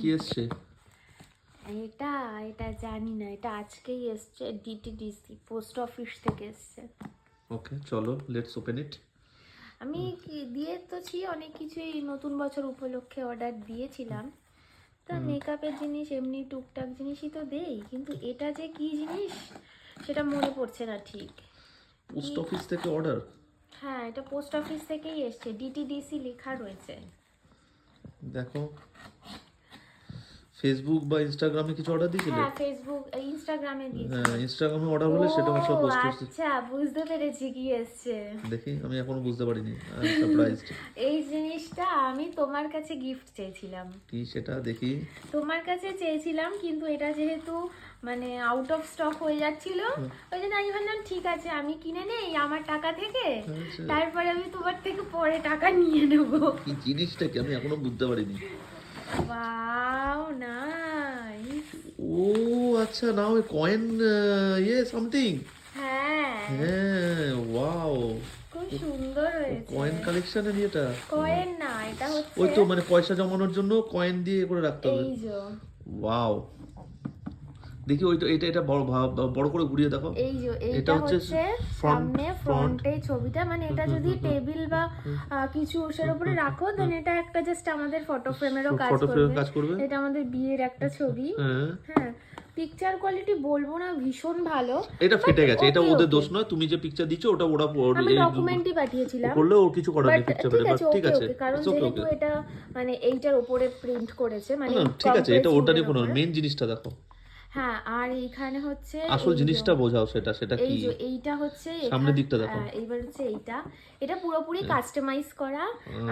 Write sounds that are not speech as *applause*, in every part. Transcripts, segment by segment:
কি এসছে? এটা এটা জানি না এটা আজকেই এসছে ডিটিডিসি পোস্ট অফিস থেকে এসছে। ওকে চলো লেটস ওপেন ইট আমি কি দিয়ে তো ছি অনেক কিছুই নতুন বছর উপলক্ষে অর্ডার দিয়েছিলাম। তা মেকআপের জিনিস এমনি টুকটাক জিনিসই তো দেই কিন্তু এটা যে কি জিনিস সেটা মনে পড়ছে না ঠিক। পোস্ট অফিস থেকে অর্ডার হ্যাঁ এটা পোস্ট অফিস থেকেই এসছে ডিটিডিসি লেখা রয়েছে। দেখো ফেসবুক বা ইনস্টাগ্রামে কিছু অর্ডার দিয়েছিলে? হ্যাঁ ফেসবুক ইনস্টাগ্রামে দিয়েছি। হ্যাঁ ইনস্টাগ্রামে অর্ডার হলে সেটা আমার সব পোস্ট করছি আচ্ছা বুঝতে পেরেছি কি এসছে। দেখি আমি এখনও বুঝতে পারিনি সারপ্রাইজড *laughs* এই জিনিসটা আমি তোমার কাছে গিফট চেয়েছিলাম। কি সেটা? দেখি। তোমার কাছে চেয়েছিলাম কিন্তু এটা যেহেতু মানে আউট অফ স্টক হয়ে যাচ্ছিল ওই জন্য আমি ভাবলাম ঠিক আছে আমি কিনে নেই আমার টাকা থেকে। আচ্ছা। তারপরে আমি তোমার থেকে পরে টাকা নিয়ে নেব। কি জিনিসটা কি? আমি এখনও বুঝতে পারিনি। ওয়াও নাইস ও আচ্ছা না ওই কয়েন ইয়ে সামথিং হ্যাঁ। হ্যাঁ ওয়াও খুব সুন্দর হয়েছে। কয়েন কালেকশনের ইয়েটা। কয়েন না এটা হচ্ছে ওই তো মানে পয়সা জমানোর জন্য কয়েন দিয়ে করে রাখতে হবে। এই যে। ওয়াও দেখি ওইটা এটা এটা বড় বড় করে ঘুরিয়ে দেখো এই যে এটা হচ্ছে সামনে ফ্রন্টে। ছবিটা মানে এটা যদি টেবিল বা কিছু ওর উপরে রাখো দেন এটা একটা জাস্ট আমাদের ফটো ফ্রেমেরও কাজ ফটো ফ্রেম করবে। কাজ করবে? এটা আমাদের বিয়ের একটা ছবি। হ্যাঁ। হ্যাঁ পিকচার কোয়ালিটি বলব না ভীষণ ভালো এটা ফেটে গেছে এটা ওদের দোষ নয় তুমি যে পিকচার দিচ্ছ ওটা ওরা আমি ডকুমেন্টই পাঠিয়েছিলাম। করলে ওর কিছু করার নেই পিকচার ঠিক আছে ঠিক আছে। কারণ যেহেতু এটা মানে এইটার উপরে প্রিন্ট করেছে মানে হ্যাঁ, ঠিক আছে এটা compressed ওটা নিয়ে কোনো। মেন জিনিসটা দেখো। হ্যাঁ আর এইখানে হচ্ছে আসল জিনিসটা বোঝাও সেটা সেটা কি? এইটা হচ্ছে সামনের দিকটা দেখো। হ্যাঁ, এইবার হচ্ছে এইটা। এটা পুরোপুরি কাস্টমাইজ করা।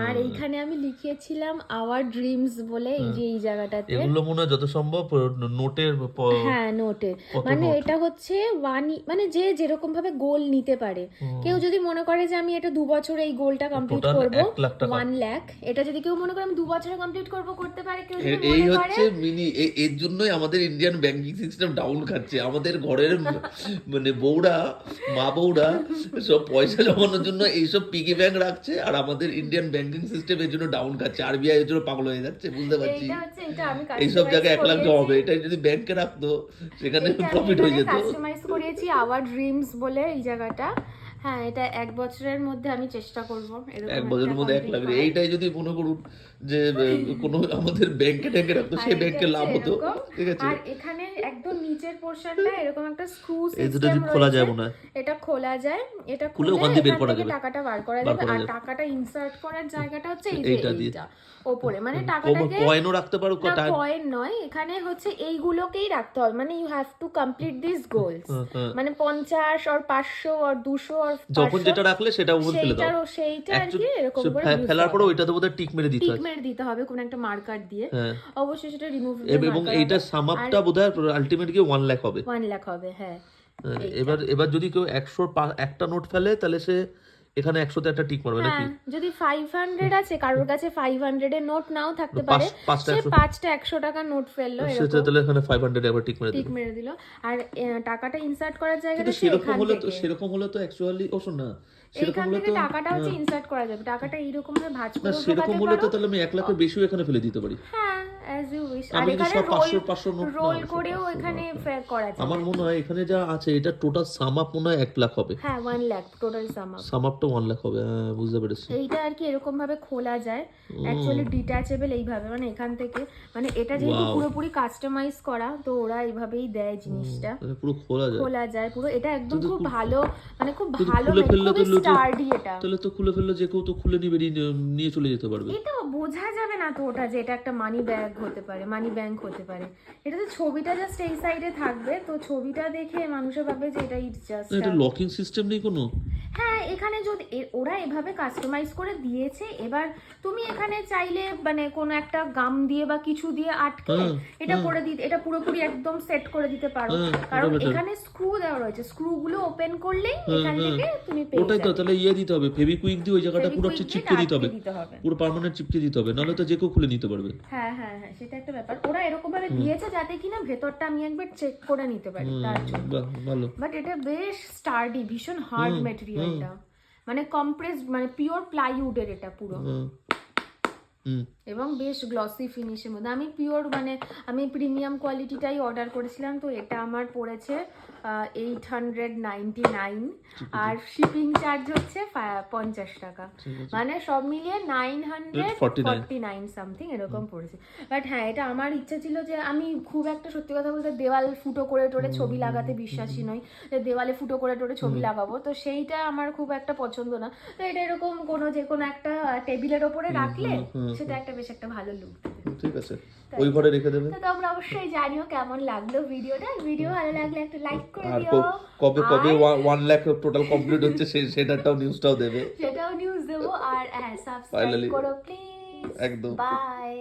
আর এইখানে আমি লিখেছিলাম আওয়ার ড্রিমস বলে এই যে এই জায়গাটাতে। এগুলো মনে হয় যত সম্ভব নোটের হ্যাঁ নোটে মানে এটা হচ্ছে ওয়ান মানে যে যেরকম ভাবে গোল নিতে পারে। কেউ যদি মনে করে যে আমি এটা দু বছরে এই গোলটা কমপ্লিট করব এক লাখ ওয়ান লাখ এটা যদি কেউ মনে করে আমি দু বছরে কমপ্লিট করব করতে পারে কেউ যদি এই মনে করে হচ্ছে মিনি এর জন্যই আমাদের ইন্ডিয়ান ব্যাংকিং সিস্টেম ডাউন খাচ্ছে। আমাদের ঘরের মানে বউরা মা বউরা সব পয়সা জমানোর জন্য এইসব পিগি ব্যাংক রাখছে আর আমাদের ইন্ডিয়ান ব্যাংকিং সিস্টেম এর জন্য ডাউন খাচ্ছে। আরবিআই এর জন্য পাগল হয়ে যাচ্ছে বুঝতে পারছি? এইসব জায়গায় এক লাখ হবে এটা যদি ব্যাংকে রাখতো সেখানে প্রফিট হয়ে যেত। কাস্টমাইজ করেছি আওয়ার ড্রিমস বলে এই জায়গাটা। হ্যাঁ এটা এক বছরের মধ্যে আমি চেষ্টা করব। এক বছরের মধ্যে এক লাখ এইটাই যদি মনে করুন যে কোনো আমাদের ব্যাংকে ট্যাঙ্কে রাখতো সেই ব্যাংকে লাভ হতো। ঠিক আছে? আর এখানে একদম নিচের পোরশনটা এরকম একটা স্ক্রু সিস্টেম খোলা যায় মনে হয়। এটা খোলা যায় এটা খুলে ওখান বের করা যাবে। টাকাটা বার করা যাবে। আর টাকাটা ইনসার্ট করার জায়গাটা হচ্ছে এই যে এইটা ওপরে। মানে টাকাটাকে কয়েনও রাখতে পারো টাকা কয়েন নয় এখানে হচ্ছে এইগুলোকেই রাখতে হবে। মানে you have to complete this goals. মানে পঞ্চাশ আর পাঁচশো আর দুশো আর যখন যেটা রাখলে সেটা ওপর ফেলে দাও। সেইটা আর কি এরকম করে ফেলার। পরে ওইটাতে বোধহয় টিক মেরে দিতে টিক মেরে দিতে হবে কোন একটা মার্কার দিয়ে। হ্যাঁ। অবশ্যই সেটা রিমুভ এব- এবং এইটা বোধহয় আলটিমেট গিয়ে ওয়ান লাখ হবে। ওয়ান লাখ হবে হ্যাঁ। হ্যাঁ, এবার এবার যদি কেউ একশোর পা- একটা নোট ফেলে তাহলে সে এখানে একশোতে একটা টিক মারবে নাকি? হ্যাঁ যদি ফাইভ হান্ড্রেড আছে কারোর কাছে ফাইভ হান্ড্রেড এর নোট নাও থাকতে পারে পাঁচ- পাঁচটা সে একশো পাঁচটা একশো টাকার নোট ফেলল সেটা তাহলে এখানে ফাইভ হান্ড্রেড একবার টিক মেরে টিক মেরে দিল। আর টাকাটা ইনসার্ট করার জায়গাটা সেরকম হলে তো সেরকম হলে তো অ্যাকচুয়ালি ও শোন না সেরকম হলে তো টাকাটা হচ্ছে ইনসার্ট করা যাবে। টাকাটা এইরকম ভাবে ভাঁজ করে সেরকম হলে তো তাহলে আমি এক লাখের বেশিও এখানে ফেলে দিতে পারি। হ্যাঁ অ্যাজ ইউ উইশ আর এখানে রোল 500 500 নোট রোল করেও এখানে করা যায় আমার মনে হয় এখানে যা আছে এটা টোটাল সাম আপ মনে হয় এক লাখ হবে। হ্যাঁ লাখ টোটাল সাম সাম আপটা লাখ হবে হ্যাঁ বুঝতে পেরেছি। এইটা আর কি এরকম ভাবে খোলা যায়। অ্যাকচুয়ালি ডিট্যাচেবল এইভাবে মানে এখান থেকে মানে এটা যেহেতু পুরোপুরি কাস্টমাইজ করা তো ওরা এইভাবেই দেয় জিনিসটা। পুরো খোলা যায়। খোলা যায় পুরো এটা একদম খুব- ভালো মানে খুব ভালো স্টার্ডি এটা। তাহলে তো খুলে ফেললে যে কেউ তো খুলে নিয়ে বেরিয়ে নিয়ে- নিয়ে চলে যেতে পারবে। এটা বোঝা যাবে না তো ওটা যে এটা একটা মানি ব্যাগ হতে পারে মানি ব্যাংক হতে পারে। এটা তো ছবিটা জাস্ট এই সাইডে থাকবে তো ছবিটা দেখে মানুষে ভাবে যে এটা ইটস জাস্ট এটা লকিং সিস্টেম নেই কোনো? হ্যাঁ এখানে যদি ওরা এভাবে কাস্টমাইজ করে দিয়েছে এবার তুমি এখানে চাইলে মানে কোনো একটা গাম দিয়ে বা কিছু দিয়ে আটকে এটা করে দিতে এটা পুরোপুরি একদম সেট করে দিতে পারো। কারণ এখানে স্ক্রু দেওয়া রয়েছে। স্ক্রু গুলো ওপেন করলেই এখান। থেকে তুমি পেয়ে ওটাই তো তাহলে ইয়ে দিতে হবে ফেভিকুইক দিয়ে ওই জায়গাটা পুরো হচ্ছে চিপকে দিতে হবে। পুরো পার্মানেন্ট চিপকে দিতে হবে নাহলে তো যে কেউ খুলে নিতে পারবে। হ্যাঁ হ্যাঁ হ্যাঁ সেটা একটা ব্যাপার। ওরা এরকম ভাবে দিয়েছে যাতে কিনা ভেতরটা আমি একবার চেক করে নিতে পারি তার জন্য। বাট এটা বেশ স্টার্ডি ভীষণ হার্ড মেটেরিয়ালটা মানে কম্প্রেসড মানে পিওর প্লাইউডের এটা পুরো। এবং বেশ গ্লসি ফিনিশের মধ্যে। আমি পিওর মানে আমি প্রিমিয়াম কোয়ালিটিটাই অর্ডার করেছিলাম তো এটা আমার পড়েছে। এইট হান্ড্রেড নাইনটি নাইন আর শিপিং চার্জ হচ্ছে পঞ্চাশ টাকা। মানে সব মিলিয়ে nine hundred 49 forty nine something এরকম পড়েছে। বাট হ্যাঁ এটা আমার ইচ্ছা ছিল যে আমি খুব একটা সত্যি কথা বলতে দেওয়াল ফুটো করে টোরে ছবি লাগাতে বিশ্বাসী নই যে দেওয়ালে ফুটো করে টোরে ছবি লাগাবো। তো সেইটা আমার খুব একটা পছন্দ না। তো এটা এরকম কোনো যে কোনো একটা টেবিলের ওপরে রাখলে সেটা একটা বেশ একটা ভালো লুক ঠিক আছে। ওই ঘরে রেখে দেবে? তো তোমরা অবশ্যই জানিও কেমন লাগল ভিডিওটা ভিডিও ভালো লাগলে একটা লাইক আর কবে কবে ওয়ান লাখ টোটাল কমপ্লিট হচ্ছে সেই সেটাটাও নিউজটাও দেবে। সেটাও নিউজ দেবো আর হ্যাঁ সাবস্ক্রাইব করো প্লিজ একদম। বাই